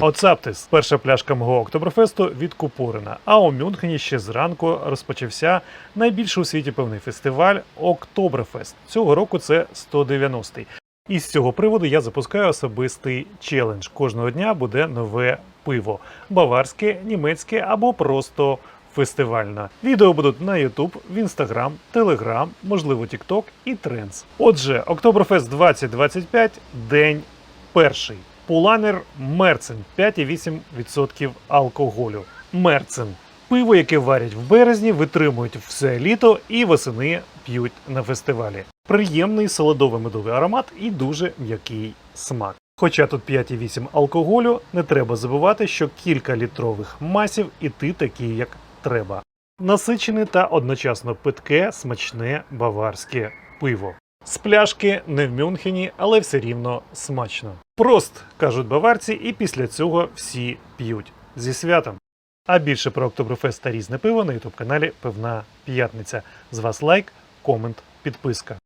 Оцаптис. Перша пляшка мого Октоберфесту відкупорена. А у Мюнхені ще зранку розпочався найбільший у світі певний фестиваль Октоберфест. Цього року це 190-й. І з цього приводу я запускаю особистий челендж. Кожного дня буде нове пиво: баварське, німецьке або просто фестивальне. Відео будуть на YouTube, в Instagram, Telegram, можливо, TikTok і Trends. Отже, Октоберфест 2025 день перший. Пуланер Мерцен 5,8% алкоголю. Мерцен. Пиво, яке варять в березні, витримують все літо і восени п'ють на фестивалі. Приємний солодовий медовий аромат і дуже м'який смак. Хоча тут 5,8 алкоголю, не треба забувати, що кілька літрових масів іти такі, як треба. Насичене та одночасно питке, смачне баварське пиво. З пляшки не в Мюнхені, але все рівно смачно. Прост, кажуть баварці, і після цього всі п'ють. Зі святом. А більше про Октоберфест та різне пиво на ютуб каналі Пивна П'ятниця. З вас лайк, комент, підписка.